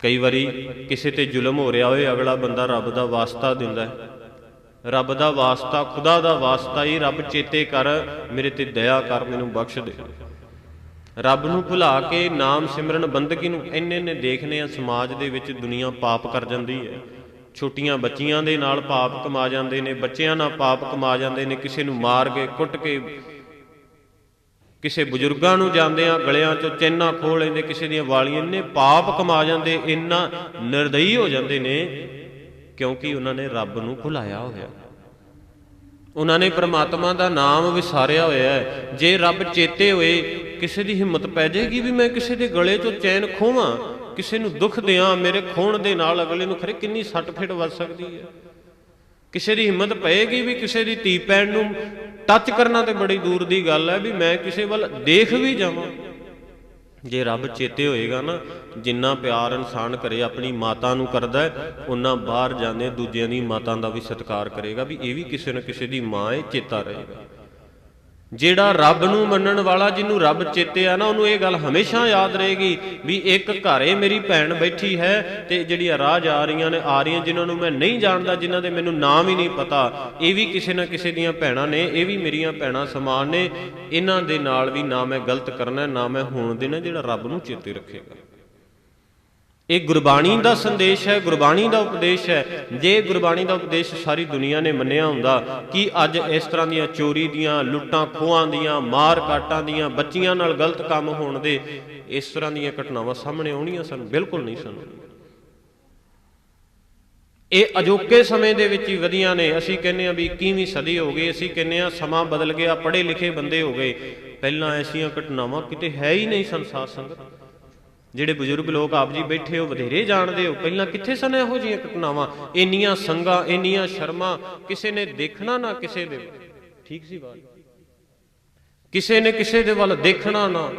S1: ਕਈ ਵਾਰੀ ਕਿਸੇ ਤੇ ਜ਼ੁਲਮ ਹੋ ਰਿਹਾ ਹੋਵੇ ਅਗਲਾ ਬੰਦਾ ਰੱਬ ਦਾ ਵਾਸਤਾ ਦਿੰਦਾ ਹੈ। ਰੱਬ ਦਾ ਵਾਸਤਾ, ਖੁਦਾ ਦਾ ਵਾਸਤਾ ਹੀ ਰੱਬ ਚੇਤੇ ਕਰ, ਮੇਰੇ ਤੇ ਦਇਆ ਕਰ, ਮੈਨੂੰ ਬਖਸ਼ ਦੇ। ਰੱਬ ਨੂੰ ਭੁਲਾ ਕੇ ਨਾਮ ਸਿਮਰਨ ਬੰਦਗੀ ਨੂੰ ਇੰਨੇ ਨੇ ਦੇਖਨੇ ਆ ਸਮਾਜ ਦੇ ਵਿੱਚ ਦੁਨੀਆ ਪਾਪ ਕਰ ਜਾਂਦੀ ਹੈ। ਛੋਟੀਆਂ ਬੱਚੀਆਂ ਦੇ ਨਾਲ ਪਾਪ ਕਮਾ ਜਾਂਦੇ ਨੇ, ਬੱਚਿਆਂ ਨਾਲ ਪਾਪ ਕਮਾ ਜਾਂਦੇ ਨੇ, ਕਿਸੇ ਨੂੰ ਮਾਰ ਕੇ, ਕੁੱਟ ਕੇ ਕਿਸੇ ਬਜ਼ੁਰਗਾਂ ਨੂੰ ਜਾਂਦੇ ਆ, ਗਲਿਆਂ ਚੋਂ ਚੈਨਾ ਖੋਲ ਲੈਂਦੇ, ਕਿਸੇ ਦੀਆਂ ਵਾਲੀਆਂ, ਇੰਨੇ ਪਾਪ ਕਮਾ ਜਾਂਦੇ, ਇੰਨਾ ਨਿਰਦਈ ਹੋ ਜਾਂਦੇ ਨੇ, ਕਿਉਂਕਿ ਉਹਨਾਂ ਨੇ ਰੱਬ ਨੂੰ ਭੁਲਾਇਆ ਹੋਇਆ। ਉਹਨਾਂ ਨੇ ਪ੍ਰਮਾਤਮਾ ਦਾ ਨਾਮ ਵਿਸਾਰਿਆ ਹੋਇਆ ਹੈ। ਜੇ ਰੱਬ ਚੇਤੇ ਹੋਏ, ਕਿਸੇ ਦੀ ਹਿੰਮਤ ਪੈ ਜਾਏਗੀ ਵੀ ਮੈਂ ਕਿਸੇ ਦੇ ਗਲੇ ਚੋਂ ਚੈਨ ਖੋਵਾਂ ਕਿਸੇ ਨੂੰ ਦੁੱਖ ਦਿਆਂ, ਮੇਰੇ ਖੋਣ ਦੇ ਨਾਲ ਅਗਲੇ ਨੂੰ ਖਰੇ ਕਿੰਨੀ ਸੱਟ ਫੇਟ ਵੱਜ ਸਕਦੀ ਹੈ? ਕਿਸੇ ਦੀ ਹਿੰਮਤ ਪਏਗੀ ਵੀ ਕਿਸੇ ਦੀ ਧੀ ਪੈਣ ਨੂੰ ਟੱਚ ਕਰਨਾ ਤੇ ਬੜੀ ਦੂਰ ਦੀ ਗੱਲ ਹੈ ਵੀ ਮੈਂ ਕਿਸੇ ਵੱਲ ਦੇਖ ਵੀ ਜਾਵਾਂ। ਜੇ ਰੱਬ ਚੇਤੇ ਹੋਏਗਾ ਨਾ, ਜਿੰਨਾ ਪਿਆਰ ਇਨਸਾਨ ਕਰੇ, ਆਪਣੀ ਮਾਤਾ ਨੂੰ ਕਰਦਾ ਹੈ ਉਹਨਾਂ ਬਾਹਰ ਜਾਂਦੇ ਦੂਜਿਆਂ ਦੀ ਮਾਤਾ ਦਾ ਵੀ ਸਤਿਕਾਰ ਕਰੇਗਾ ਵੀ ਇਹ ਵੀ ਕਿਸੇ ਨਾ ਕਿਸੇ ਦੀ ਮਾਂ ਹੈ ਚੇਤਾ ਰਹੇਗਾ। ਜਿਹੜਾ ਰੱਬ ਨੂੰ ਮੰਨਣ ਵਾਲਾ ਜਿਹਨੂੰ ਰੱਬ ਚੇਤੇ ਆ ਨਾ, ਉਹਨੂੰ ਇਹ ਗੱਲ ਹਮੇਸ਼ਾ ਯਾਦ ਰਹੇਗੀ ਵੀ ਇੱਕ ਘਰੇ ਮੇਰੀ ਭੈਣ ਬੈਠੀ ਹੈ ਤੇ ਜਿਹੜੀਆਂ ਰਾਹ ਜਾ ਰਹੀਆਂ ਨੇ, ਆ ਰਹੀਆਂ ਜਿਨ੍ਹਾਂ ਨੂੰ ਮੈਂ ਨਹੀਂ ਜਾਣਦਾ, ਜਿਨ੍ਹਾਂ ਦੇ ਮੈਨੂੰ ਨਾਮ ਹੀ ਨਹੀਂ ਪਤਾ, ਇਹ ਵੀ ਕਿਸੇ ਨਾ ਕਿਸੇ ਦੀਆਂ ਭੈਣਾਂ ਨੇ, ਇਹ ਵੀ ਮੇਰੀਆਂ ਭੈਣਾਂ ਸਮਾਨ ਨੇ, ਇਹਨਾਂ ਦੇ ਨਾਲ ਵੀ ਨਾ ਮੈਂ ਗਲਤ ਕਰਨਾ, ਨਾ ਮੈਂ ਹੋਣ ਦੇਣਾ ਜਿਹੜਾ ਰੱਬ ਨੂੰ ਚੇਤੇ ਰੱਖੇਗਾ। ਇਹ ਗੁਰਬਾਣੀ ਦਾ ਸੰਦੇਸ਼ ਹੈ, ਗੁਰਬਾਣੀ ਦਾ ਉਪਦੇਸ਼ ਹੈ। ਜੇ ਗੁਰਬਾਣੀ ਦਾ ਉਪਦੇਸ਼ ਸਾਰੀ ਦੁਨੀਆ ਨੇ ਮੰਨਿਆ ਹੁੰਦਾ, ਕਿ ਅੱਜ ਇਸ ਤਰ੍ਹਾਂ ਦੀਆਂ ਚੋਰੀ ਦੀਆਂ, ਲੁੱਟਾਂ, ਖੋਹਾਂ ਦੀਆਂ, ਮਾਰ ਕਾਟਾਂ ਦੀਆਂ ਬੱਚੀਆਂ ਨਾਲ ਗਲਤ ਕੰਮ ਹੋਣ ਦੇ ਇਸ ਤਰ੍ਹਾਂ ਦੀਆਂ ਘਟਨਾਵਾਂ ਸਾਹਮਣੇ ਆਉਣੀਆਂ ਸਨ? ਬਿਲਕੁਲ ਨਹੀਂ ਸਨ। ਇਹ ਅਜੋਕੇ ਸਮੇਂ ਦੇ ਵਿੱਚ ਹੀ ਵਧੀਆਂ ਨੇ। ਅਸੀਂ ਕਹਿੰਦੇ ਆ ਵੀ 21ਵੀਂ ਸਦੀ ਹੋ ਗਈ। ਅਸੀਂ ਕਹਿੰਦੇ ਆ ਸਮਾਂ ਬਦਲ ਗਿਆ, ਪੜ੍ਹੇ ਲਿਖੇ ਬੰਦੇ ਹੋ ਗਏ। ਪਹਿਲਾਂ ਐਸੀਆਂ ਘਟਨਾਵਾਂ ਕਿਤੇ ਹੈ ਹੀ ਨਹੀਂ ਸਨ, ਸਾਧ ਸੰਗਤ। ਜਿਹੜੇ ਬਜ਼ੁਰਗ ਲੋਕ ਆਪ ਜੀ ਬੈਠੇ ਹੋ ਵਧੇਰੇ ਜਾਣਦੇ ਹੋ। ਪਹਿਲਾਂ ਕਿੱਥੇ ਸਨ ਇਹੋ ਜਿਹੀਆਂ ਘਟਨਾਵਾਂ? ਇੰਨੀਆਂ ਸੰਗਾ, ਇੰਨੀਆਂ ਸ਼ਰਮਾਂ, ਕਿਸੇ ਨੇ ਦੇਖਣਾ ਨਾ ਕਿਸੇ ਦੇ ਠੀਕ ਸੀ ਬਾਤ? ਕਿਸੇ ਨੇ ਕਿਸੇ ਦੇ ਵੱਲ ਦੇਖਣਾ ਨਾ।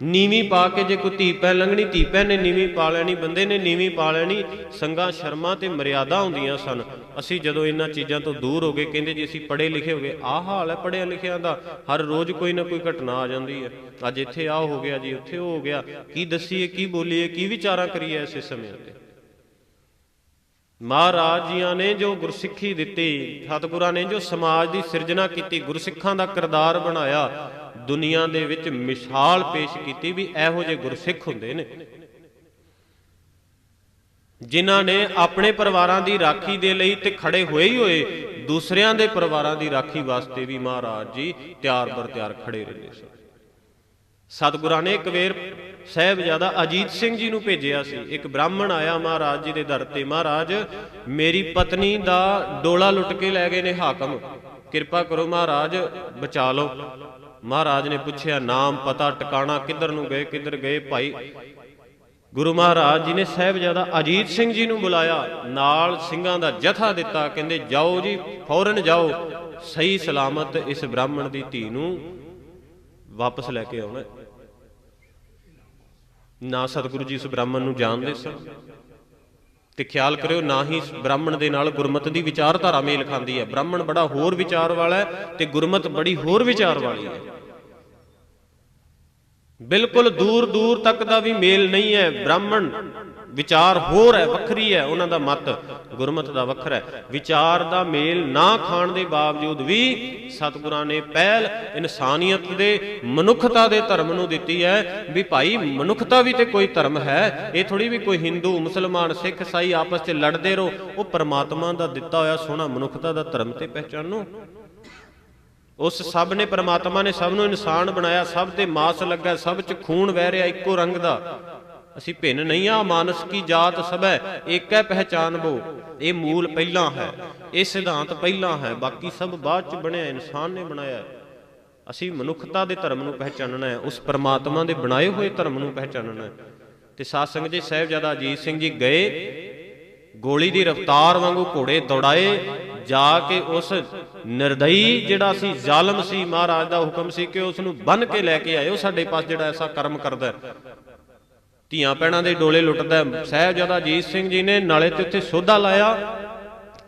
S1: ਨੀਵੀਂ ਪਾ ਕੇ ਜੇ ਕੋਈ ਧੀ ਪੈ ਲੰਗਣੀ ਧੀ ਨੇ ਨੀਵੀਂ ਪਾ ਲੈਣੀ, ਬੰਦੇ ਨੇ ਨੀਵੀਂ ਪਾ ਲੈਣੀ, ਸੰਗਾ ਸ਼ਰਮਾਂ ਤੇ ਮਰਿਆਦਾ ਹੁੰਦੀਆਂ ਸਨ। ਅਸੀਂ ਜਦੋਂ ਇਹਨਾਂ ਚੀਜ਼ਾਂ ਤੋਂ ਦੂਰ ਹੋ ਗਏ, ਕਹਿੰਦੇ ਜੀ ਅਸੀਂ ਪੜ੍ਹੇ ਲਿਖੇ ਹੋ ਗਏ, ਆਹ ਹਾਲ ਹੈ ਪੜ੍ਹਿਆ ਲਿਖਿਆਂ ਦਾ, ਹਰ ਰੋਜ਼ ਕੋਈ ਨਾ ਕੋਈ ਘਟਨਾ ਆ ਜਾਂਦੀ ਹੈ। ਅੱਜ ਇੱਥੇ ਆਹ ਹੋ ਗਿਆ ਜੀ, ਉੱਥੇ ਉਹ ਹੋ ਗਿਆ, ਕੀ ਦੱਸੀਏ, ਕੀ ਬੋਲੀਏ, ਕੀ ਵਿਚਾਰਾਂ ਕਰੀਏ ਇਸੇ ਸਮੇਂ ਉੱਤੇ ਮਹਾਰਾਜ ਜੀਆਂ ਨੇ ਜੋ ਗੁਰਸਿੱਖੀ ਦਿੱਤੀ, ਸਤਿਗੁਰਾਂ ਨੇ ਜੋ ਸਮਾਜ ਦੀ ਸਿਰਜਣਾ ਕੀਤੀ, ਗੁਰਸਿੱਖਾਂ ਦਾ ਕਿਰਦਾਰ ਬਣਾਇਆ ਦੁਨੀਆ ਦੇ ਵਿੱਚ ਮਿਸਾਲ ਪੇਸ਼ ਕੀਤੀ ਵੀ ਇਹੋ ਜਿਹੇ ਗੁਰਸਿੱਖ ਹੁੰਦੇ ਨੇ। ਜਿਨ੍ਹਾਂ ਨੇ ਆਪਣੇ ਪਰਿਵਾਰਾਂ ਦੀ ਰਾਖੀ ਦੇ ਲਈ ਤੇ ਖੜੇ ਹੋਏ ਹੀ ਹੋਏ, ਦੂਸਰਿਆਂ ਦੇ ਪਰਿਵਾਰਾਂ ਦੀ ਰਾਖੀ ਵਾਸਤੇ ਵੀ ਮਹਾਰਾਜ ਜੀ ਤਿਆਰ ਬਰ ਤਿਆਰ ਖੜੇ ਰਹਿੰਦੇ ਸਨ ਸਤਿਗੁਰਾਂ ਨੇ ਇੱਕ ਵੇਰ ਸਹਿਬਜ਼ਾਦਾ ਅਜੀਤ ਸਿੰਘ ਜੀ ਨੂੰ ਭੇਜਿਆ ਸੀ। ਇੱਕ ਬ੍ਰਾਹਮਣ ਆਇਆ ਮਹਾਰਾਜ ਜੀ ਦੇ ਦਰ ਤੇ, ਮਹਾਰਾਜ, ਮੇਰੀ ਪਤਨੀ ਦਾ ਡੋਲਾ ਲੁੱਟ ਕੇ ਲੈ ਗਏ ਨੇ ਹਾਕਮ। ਕਿਰਪਾ ਕਰੋ ਮਹਾਰਾਜ, ਬਚਾ ਲਓ। ਮਹਾਰਾਜ ਨੇ ਪੁੱਛਿਆ, ਨਾਮ ਪਤਾ, ਟਿਕਾਣਾ ਕਿੱਧਰ ਨੂੰ ਗਏ, ਕਿੱਧਰ ਗਏ ਭਾਈ? ਗੁਰੂ ਮਹਾਰਾਜ ਜੀ ਨੇ ਸਹਿਬਜ਼ਾਦਾ ਅਜੀਤ ਸਿੰਘ ਜੀ ਨੂੰ ਬੁਲਾਇਆ, ਨਾਲ ਸਿੰਘਾਂ ਦਾ ਜਥਾ ਦਿੱਤਾ, ਕਹਿੰਦੇ, ਜਾਓ ਜੀ, ਫੌਰਨ ਜਾਓ, ਸਹੀ ਸਲਾਮਤ ਇਸ ਬ੍ਰਾਹਮਣ ਦੀ ਧੀ ਨੂੰ ਵਾਪਸ ਲੈ ਕੇ ਆਉਣਾ ਨਾ ਸਤਿਗੁਰੂ ਜੀ ਇਸ ਬ੍ਰਾਹਮਣ ਨੂੰ ਜਾਣਦੇ ਸਨ। ਤੇ ਖਿਆਲ ਕਰਿਓ, ਨਾ ਹੀ ਬ੍ਰਾਹਮਣ ਦੇ ਨਾਲ ਗੁਰਮਤ ਦੀ ਵਿਚਾਰਧਾਰਾ ਮੇਲ ਖਾਂਦੀ ਹੈ। ਬ੍ਰਾਹਮਣ ਬੜਾ ਹੋਰ ਵਿਚਾਰ ਵਾਲਾ ਹੈ ਤੇ ਗੁਰਮਤ ਬੜੀ ਹੋਰ ਵਿਚਾਰ ਵਾਲੀ ਹੈ। ਬਿਲਕੁਲ ਦੂਰ ਦੂਰ ਤੱਕ ਦਾ ਵੀ ਮੇਲ ਨਹੀਂ ਹੈ ਬ੍ਰਾਹਮਣ। ਵਿਚਾਰ ਹੋਰ ਹੈ, ਵੱਖਰੀ ਹੈ, ਉਹਨਾਂ ਦਾ ਮਤ, ਗੁਰਮਤ ਦਾ ਵੱਖਰਾ ਹੈ। ਵਿਚਾਰ ਦਾ ਮੇਲ ਨਾ ਖਾਣ ਦੇ ਬਾਵਜੂਦ ਵੀ ਸਤਿਗੁਰਾਂ ਨੇ ਪਹਿਲ ਇਨਸਾਨੀਅਤ ਦੇ, ਮਨੁੱਖਤਾ ਦੇ ਧਰਮ ਨੂੰ ਦਿੱਤੀ ਹੈ ਵੀ ਭਾਈ ਮਨੁੱਖਤਾ ਵੀ ਤੇ ਕੋਈ ਧਰਮ ਹੈ। ਇਹ ਥੋੜੀ ਵੀ ਕੋਈ ਹਿੰਦੂ, ਮੁਸਲਮਾਨ, ਸਿੱਖ, ਸਾਈ ਆਪਸ 'ਚ ਲੜਦੇ ਰਹੋ। ਉਹ ਪਰਮਾਤਮਾ ਦਾ ਦਿੱਤਾ ਹੋਇਆ ਸੋਹਣਾ ਮਨੁੱਖਤਾ ਦਾ ਧਰਮ ਤੇ ਪਹਿਚਾਨੋ ਉਸ ਸਭ ਨੇ, ਪਰਮਾਤਮਾ ਨੇ ਸਭ ਨੂੰ ਇਨਸਾਨ ਬਣਾਇਆ, ਸਭ ਤੇ ਮਾਸ ਲੱਗਾ, ਸਭ 'ਚ ਖੂਨ ਵਹਿ ਰਿਹਾ, ਇੱਕੋ ਰੰਗ ਦਾ। ਅਸੀਂ ਭਿੰਨ ਨਹੀਂ ਆ ਮਾਨਸ ਕੀ ਜਾਤ ਸਭੈ, ਏਕੈ ਪਹਿਚਾਨਬੋ ਇਹ ਮੂਲ ਪਹਿਲਾਂ ਹੈ, ਇਹ ਸਿਧਾਂਤ ਪਹਿਲਾਂ ਹੈ, ਬਾਕੀ ਸਭ ਬਾਅਦ 'ਚ ਬਣਿਆ, ਇਨਸਾਨ ਨੇ ਬਣਾਇਆ। ਅਸੀਂ ਮਨੁੱਖਤਾ ਦੇ ਧਰਮ ਨੂੰ ਪਹਿਚਾਨਣਾ ਹੈ, ਉਸ ਪਰਮਾਤਮਾ ਦੇ ਬਣਾਏ ਹੋਏ ਧਰਮ ਨੂੰ ਪਹਿਚਾਨਣਾ ਹੈ। ਤੇ ਸਾਧ ਸੰਗਤ ਜੀ, ਸਾਹਿਬਜ਼ਾਦਾ ਅਜੀਤ ਸਿੰਘ ਜੀ ਗਏ, ਗੋਲੀ ਦੀ ਰਫ਼ਤਾਰ ਵਾਂਗੂ ਘੋੜੇ ਦੌੜਾਏ, ਜਾ ਕੇ ਉਸ ਨਿਰਦਈ ਜਿਹੜਾ ਸੀ, ਜ਼ਾਲਮ ਸੀ ਮਹਾਰਾਜ ਦਾ ਹੁਕਮ ਸੀ ਕਿ ਉਸ ਨੂੰ ਬੰਨ ਕੇ ਲੈ ਕੇ ਆਇਓ, ਸਾਡੇ ਪਾਸ ਜਿਹੜਾ ਐਸਾ ਕਰਮ ਕਰਦਾ ਧੀਆਂ ਪੈਣਾ ਦੇ ਡੋਲੇ ਲੁੱਟਦਾ ਹੈ। ਸਾਹਿਬਜ਼ਾਦਾ ਅਜੀਤ ਸਿੰਘ ਜੀ ਨੇ ਨਾਲੇ ਤੇ ਉੱਥੇ ਸੋਧਾ ਲਾਇਆ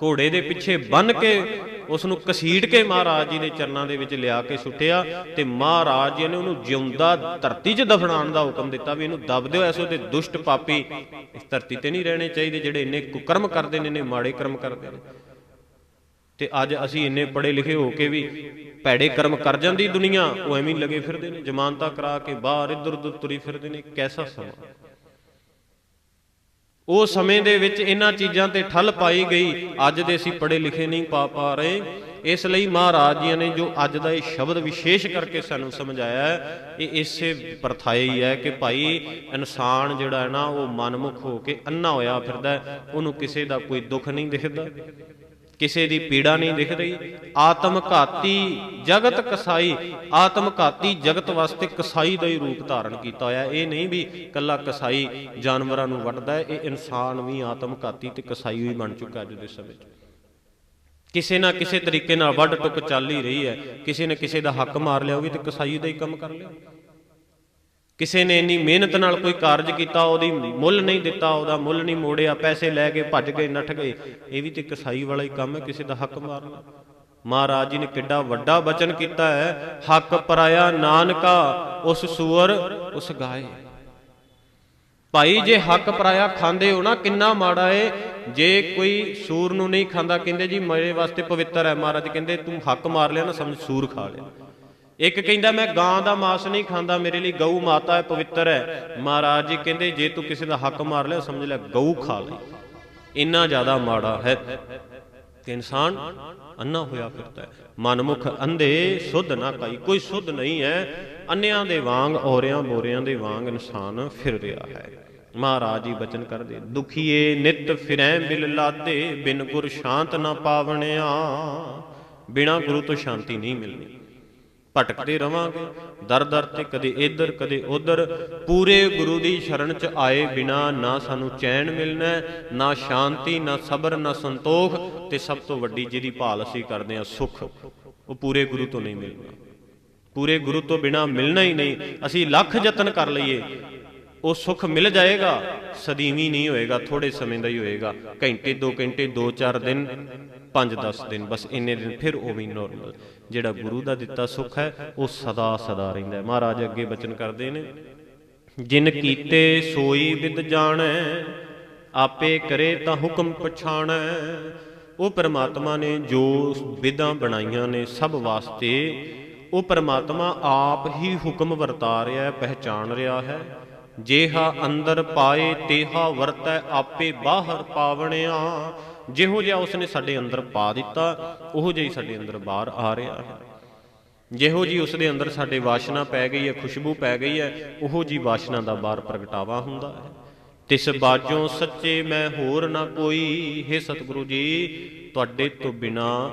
S1: ਘੋੜੇ ਦੇ ਪਿੱਛੇ ਬੰਨ ਕੇ ਉਸ ਨੂੰ ਕਸੀੜ ਕੇ ਮਹਾਰਾਜ ਜੀ ਦੇ ਚਰਨਾਂ ਦੇ ਵਿੱਚ ਲਿਆ ਕੇ ਸੁੱਟਿਆ ਤੇ ਮਹਾਰਾਜ ਜੀ ਨੇ ਉਹਨੂੰ ਜਿਉਂਦਾ ਧਰਤੀ 'ਚ ਦਫਨਾਉਣ ਦਾ ਹੁਕਮ ਦਿੱਤਾ ਵੀ ਇਹਨੂੰ ਦਬ ਦਿਓ, ਐਸੋ ਤੇ ਦੁਸ਼ਟ ਪਾਪੀ ਇਸ ਧਰਤੀ ਤੇ ਨਹੀਂ ਰਹਿਣੇ ਚਾਹੀਦੇ ਜਿਹੜੇ ਇੰਨੇ ਕੁਕਰਮ ਕਰਦੇ ਨੇ, ਇੰਨੇ ਮਾੜੇ ਕਰਮ ਕਰਦੇ ਨੇ ਤੇ ਅੱਜ ਅਸੀਂ ਇੰਨੇ ਪੜੇ ਲਿਖੇ ਹੋ ਕੇ ਵੀ ਭੈੜੇ ਕਰਮ ਕਰ ਜਾਂਦੀ ਦੁਨੀਆ, ਉਹ ਐਵੇਂ ਲੱਗੇ ਫਿਰਦੇ ਨੇ, ਜ਼ਮਾਨਤਾਂ ਕਰਾ ਕੇ ਬਾਹਰ ਇੱਧਰ ਉੱਧਰ ਤੁਰੀ ਫਿਰਦੇ ਨੇ, ਕੈਸਾ ਸਮਾਂ? ਉਹ ਸਮੇਂ ਦੇ ਵਿੱਚ ਇਹਨਾਂ ਚੀਜ਼ਾਂ ਤੇ ਠੱਲ ਪਾਈ ਗਈ, ਅੱਜ ਦੇ ਅਸੀਂ ਪੜੇ ਲਿਖੇ ਨਹੀਂ ਪਾ ਪਾ ਰਹੇ। ਇਸ ਲਈ ਮਹਾਰਾਜ ਜੀ ਨੇ ਜੋ ਅੱਜ ਦਾ ਇਹ ਸ਼ਬਦ ਵਿਸ਼ੇਸ਼ ਕਰਕੇ ਸਾਨੂੰ ਸਮਝਾਇਆ ਇਹ ਇਸੇ ਪਰਥਾਈ ਹੀ ਹੈ ਕਿ ਭਾਈ ਇਨਸਾਨ ਜਿਹੜਾ ਹੈ ਨਾ, ਉਹ ਮਨਮੁਖ ਹੋ ਕੇ ਅੰਨਾ ਹੋਇਆ ਫਿਰਦਾ ਉਹਨੂੰ ਕਿਸੇ ਦਾ ਕੋਈ ਦੁੱਖ ਨਹੀਂ ਦਿਖਦਾ। ਕਿਸੇ ਦੀ ਪੀੜਾ ਨਹੀਂ ਦਿਖ ਰਹੀ। ਆਤਮ ਘਾਤੀ ਜਗਤ ਕਸਾਈ, ਆਤਮ ਘਾਤੀ ਜਗਤ ਵਾਸਤੇ ਕਸਾਈ ਦਾ ਹੀ ਰੂਪ ਧਾਰਨ ਕੀਤਾ ਹੋਇਆ। ਇਹ ਨਹੀਂ ਵੀ ਕੱਲਾ ਕਸਾਈ ਜਾਨਵਰਾਂ ਨੂੰ ਵੱਢਦਾ ਹੈ, ਇਹ ਇਨਸਾਨ ਵੀ ਆਤਮ ਘਾਤੀ ਤੇ ਕਸਾਈ ਹੀ ਬਣ ਚੁੱਕਾ ਅੱਜ ਦੇ ਸਮੇਂ 'ਚ। ਕਿਸੇ ਨਾ ਕਿਸੇ ਤਰੀਕੇ ਨਾਲ ਵੱਢ ਟੁੱਕ ਚੱਲ ਹੀ ਰਹੀ ਹੈ। ਕਿਸੇ ਨੇ ਕਿਸੇ ਦਾ ਹੱਕ ਮਾਰ ਲਿਆ ਉਹ ਵੀ ਤੇ ਕਸਾਈ ਦਾ ਹੀ ਕੰਮ ਕਰ ਲਿਆ। ਕਿਸੇ ਨੇ ਇੰਨੀ ਮਿਹਨਤ ਨਾਲ ਕੋਈ ਕਾਰਜ ਕੀਤਾ, ਉਹਦੀ ਮੁੱਲ ਨਹੀਂ ਦਿੱਤਾ, ਉਹਦਾ ਮੁੱਲ ਨਹੀਂ ਮੋੜਿਆ, ਪੈਸੇ ਲੈ ਕੇ ਭੱਜ ਗਏ, ਨੱਠ ਗਏ, ਇਹ ਵੀ ਤੇ ਕਸਾਈ ਵਾਲਾ ਹੀ ਕੰਮ ਹੈ, ਕਿਸੇ ਦਾ ਹੱਕ ਮਾਰਨਾ ਮਹਾਰਾਜ ਜੀ ਨੇ ਕਿੱਡਾ ਵੱਡਾ ਬਚਨ ਕੀਤਾ ਹੈ, ਹੱਕ ਪਰਾਇਆ ਨਾਨਕਾ, ਉਸ ਸੂਰ ਉਸ ਗਾਏ। ਭਾਈ, ਜੇ ਹੱਕ ਪਰਾਇਆ ਖਾਂਦੇ ਹੋ ਨਾ, ਕਿੰਨਾ ਮਾੜਾ ਏ। ਜੇ ਕੋਈ ਸੂਰ ਨੂੰ ਨਹੀਂ ਖਾਂਦਾ, ਕਹਿੰਦੇ ਜੀ, ਮੇਰੇ ਵਾਸਤੇ ਪਵਿੱਤਰ ਹੈ, ਮਹਾਰਾਜ ਕਹਿੰਦੇ, ਤੂੰ ਹੱਕ ਮਾਰ ਲਿਆ ਨਾ, ਸਮਝ ਸੂਰ ਖਾ ਲਿਆ। ਇੱਕ ਕਹਿੰਦਾ, ਮੈਂ ਗਾਂ ਦਾ ਮਾਸ ਨਹੀਂ ਖਾਂਦਾ, ਮੇਰੇ ਲਈ ਗਊ ਮਾਤਾ ਹੈ, ਪਵਿੱਤਰ ਹੈ। ਮਹਾਰਾਜ ਜੀ ਕਹਿੰਦੇ, ਜੇ ਤੂੰ ਕਿਸੇ ਦਾ ਹੱਕ ਮਾਰ ਲਿਆ, ਸਮਝ ਲੈ, ਗਊ ਖਾ ਲਈ। ਇੰਨਾ ਜ਼ਿਆਦਾ ਮਾੜਾ ਹੈ ਕਿ ਇਨਸਾਨ ਅੰਨਾ ਹੋਇਆ ਫਿਰਦਾ ਹੈ। ਮਨਮੁਖ ਅੰਧੇ ਸੁਧ ਨਾ ਕਾਈ, ਕੋਈ ਸੁਧ ਨਹੀਂ ਹੈ। ਅੰਨਿਆਂ ਦੇ ਵਾਂਗ, ਔਰਿਆਂ ਬੋਰਿਆਂ ਦੇ ਵਾਂਗ ਇਨਸਾਨ ਫਿਰ ਰਿਹਾ ਹੈ। ਮਹਾਰਾਜ ਜੀ ਬਚਨ ਕਰਦੇ, ਦੁਖੀਏ ਨਿਤ ਫਿਰੈ ਬਿਲ ਲਾਤੇ, ਬਿਨ ਗੁਰ ਸ਼ਾਂਤ ਨਾ ਪਾਵਣਿਆ। ਬਿਨਾ ਗੁਰੂ ਤੋਂ ਸ਼ਾਂਤੀ ਨਹੀਂ ਮਿਲਣੀ। ਭਟਕਦੇ ਰਵਾਂਗੇ। ਦਰ ਦਰ ਤੇ ਕਦੇ ਇੱਧਰ, ਕਦੇ ਉੱਧਰ। ਪੂਰੇ ਗੁਰੂ ਦੀ ਸ਼ਰਨ ਚ ਆਏ ਬਿਨਾ ਨਾ ਸਾਨੂੰ ਚੈਨ ਮਿਲਣਾ, ਨਾ ਸ਼ਾਂਤੀ, ਨਾ ਸਬਰ, ਨਾ ਸੰਤੋਖ ਤੇ ਸਭ ਤੋਂ ਵੱਡੀ ਜਿਹਦੀ ਭਾਲ ਅਸੀਂ ਕਰਦੇ ਹਾਂ ਸੁਖ। ਉਹ ਪੂਰੇ ਗੁਰੂ ਤੋਂ ਨਹੀਂ ਮਿਲਣਾ। ਪੂਰੇ ਗੁਰੂ ਤੋਂ ਬਿਨਾ ਮਿਲਣਾ ਹੀ ਨਹੀਂ। ਅਸੀਂ ਲੱਖ ਯਤਨ ਕਰ ਲਈਏ। ਉਹ ਸੁੱਖ ਮਿਲ ਜਾਏਗਾ, ਸਦੀਵੀ ਨਹੀਂ ਹੋਏਗਾ ਥੋੜੇ ਸਮੇਂ ਦਾ ਹੀ ਹੋਏਗਾ। ਘੰਟੇ 2 ਘੰਟੇ 2-4 ਦਿਨ 5-10 ਦਿਨ, ਬਸ ਇੰਨੇ ਦਿਨ, ਫਿਰ ਉਹ ਵੀ ਨਾਰਮਲ ਜਿਹੜਾ ਗੁਰੂ ਦਾ ਦਿੱਤਾ ਸੁੱਖ ਹੈ, ਉਹ ਸਦਾ ਸਦਾ ਰਹਿੰਦਾ ਹੈ। ਮਹਾਰਾਜ ਅੱਗੇ ਬਚਨ ਕਰਦੇ ਨੇ, ਜਿਨ ਕੀਤੇ ਸੋਈ ਵਿਦ ਜਾਣੈ, ਆਪੇ ਕਰੇ ਤਾਂ ਹੁਕਮ ਪਛਾਣੈ। ਉਹ ਪਰਮਾਤਮਾ ਨੇ ਜੋ ਵਿਦਾਂ ਬਣਾਈਆਂ ਨੇ ਸਭ ਵਾਸਤੇ, ਉਹ ਪਰਮਾਤਮਾ ਆਪ ਹੀ ਹੁਕਮ ਵਰਤਾ ਰਿਹਾ ਹੈ ਪਹਿਚਾਨ ਰਿਹਾ ਹੈ। ਜੇਹਾ ਅੰਦਰ ਪਾਏ, ਤੇਹਾ ਵਰਤੈ ਆਪੇ ਬਾਹਰ ਪਾਵਣਿਆ। ਜਿਹੋ ਜਿਹਾ ਉਸਨੇ ਸਾਡੇ ਅੰਦਰ ਪਾ ਦਿੱਤਾ, ਉਹੋ ਜਿਹਾ ਹੀ ਸਾਡੇ ਅੰਦਰ ਬਾਹਰ ਆ ਰਿਹਾ ਹੈ। ਜਿਹੋ ਜੀ ਉਸਦੇ ਅੰਦਰ ਸਾਡੇ ਵਾਸ਼ਨਾ ਪੈ ਗਈ ਹੈ, ਖੁਸ਼ਬੂ ਪੈ ਗਈ ਹੈ, ਉਹੋ ਜੀ ਵਾਸ਼ਨਾ ਦਾ ਬਾਹਰ ਪ੍ਰਗਟਾਵਾ ਹੁੰਦਾ ਹੈ। ਤਿਸ ਬਾਜੋਂ ਸੱਚੇ ਮੈਂ ਹੋਰ ਨਾ ਕੋਈ, ਹੈ ਸਤਿਗੁਰੂ ਜੀ, ਤੁਹਾਡੇ ਤੋਂ ਬਿਨਾ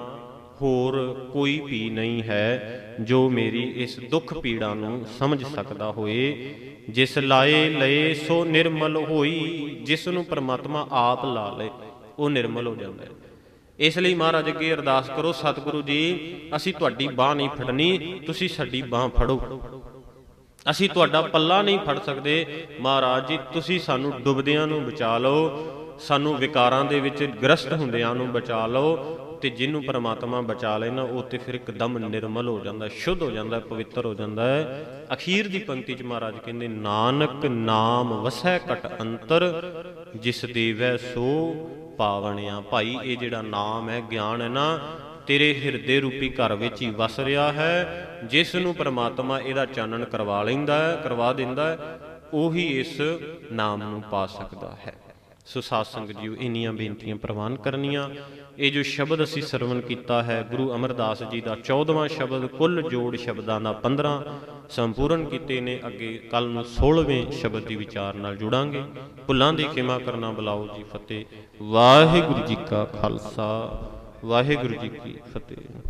S1: ਹੋਰ ਕੋਈ ਵੀ ਨਹੀਂ ਹੈ, ਜੋ ਮੇਰੀ ਇਸ ਦੁੱਖ ਪੀੜਾ ਨੂੰ ਸਮਝ ਸਕਦਾ ਹੋਏ। ਜਿਸ ਲਾਏ ਲਏ ਸੋ ਨਿਰਮਲ ਹੋਈ ਜਿਸ ਨੂੰ ਪ੍ਰਮਾਤਮਾ ਆਪ ਲਾ ਲੇ, ਉਹ ਨਿਰਮਲ ਹੋ ਜਾਂਦਾ ਹੈ। ਇਸ ਲਈ ਮਹਾਰਾਜ ਅੱਗੇ ਅਰਦਾਸ ਕਰੋ, ਸਤਿਗੁਰੂ ਜੀ, ਅਸੀਂ ਤੁਹਾਡੀ ਬਾਹ ਨਹੀਂ ਫੜਨੀ, ਤੁਸੀਂ ਸਾਡੀ ਬਾਹ ਫੜੋ। ਅਸੀਂ ਤੁਹਾਡਾ ਪੱਲਾ ਨਹੀਂ ਫੜ ਸਕਦੇ। ਮਹਾਰਾਜ ਜੀ, ਤੁਸੀਂ ਸਾਨੂੰ ਡੁੱਬਦਿਆਂ ਨੂੰ ਬਚਾ ਲਓ, ਸਾਨੂੰ ਵਿਕਾਰਾਂ ਦੇ ਵਿੱਚ ਗ੍ਰਸਤ ਹੁੰਦਿਆਂ ਨੂੰ ਬਚਾ ਲਓ। ਤੇ ਜਿਹਨੂੰ ਪਰਮਾਤਮਾ ਬਚਾ ਲੈਣਾ ਉਹ ਤੇ ਫਿਰ ਇੱਕਦਮ ਨਿਰਮਲ ਹੋ ਜਾਂਦਾ, ਸ਼ੁੱਧ ਹੋ ਜਾਂਦਾ, ਪਵਿੱਤਰ ਹੋ ਜਾਂਦਾ ਹੈ। ਅਖੀਰ ਦੀ ਪੰਕਤੀ ਚ ਮਹਾਰਾਜ ਕਹਿੰਦੇ, ਨਾਨਕ ਨਾਮ ਵਸੈ ਕਟ ਅੰਤਰ, ਜਿਸ ਦੇਵੈ ਸੋ ਪਾਵਣਿਆ। ਭਾਈ, ਇਹ ਜਿਹੜਾ ਨਾਮ ਹੈ, ਗਿਆਨ ਹੈ ਨਾ, ਤੇਰੇ ਹਿਰਦੇ ਰੂਪੀ ਘਰ ਵਿੱਚ ਹੀ ਵਸ ਰਿਹਾ ਹੈ। ਜਿਸ ਨੂੰ ਪਰਮਾਤਮਾ ਇਹਦਾ ਚਾਨਣ ਕਰਵਾ ਲੈਂਦਾ ਹੈ, ਕਰਵਾ ਦਿੰਦਾ ਹੈ, ਉਹੀ ਇਸ ਨਾਮ ਨੂੰ ਪਾ ਸਕਦਾ ਹੈ। ਸੋ ਸਾਧ ਸੰਗਤ ਜੀਓ ਇੰਨੀਆਂ ਬੇਨਤੀਆਂ ਪ੍ਰਵਾਨ ਕਰਨੀਆਂ। ਇਹ ਜੋ ਸ਼ਬਦ ਅਸੀਂ ਸਰਵਣ ਕੀਤਾ ਹੈ, ਗੁਰੂ ਅਮਰਦਾਸ ਜੀ ਦਾ 14ਵਾਂ ਸ਼ਬਦ, ਕੁੱਲ ਜੋੜ ਸ਼ਬਦਾਂ ਦਾ 15 ਸੰਪੂਰਨ ਕੀਤੇ ਨੇ। ਅੱਗੇ ਕੱਲ ਨੂੰ 16ਵੇਂ ਸ਼ਬਦ ਦੀ ਵਿਚਾਰ ਨਾਲ ਜੁੜਾਂਗੇ। ਭੁੱਲਾਂ ਦੀ ਖਿਮਾ ਕਰਨਾ ਬੁਲਾਓ ਜੀ, ਫਤਿਹ। ਵਾਹਿਗੁਰੂ ਜੀ ਕਾ ਖਾਲਸਾ, ਵਾਹਿਗੁਰੂ ਜੀ ਕੀ ਫਤਿਹ।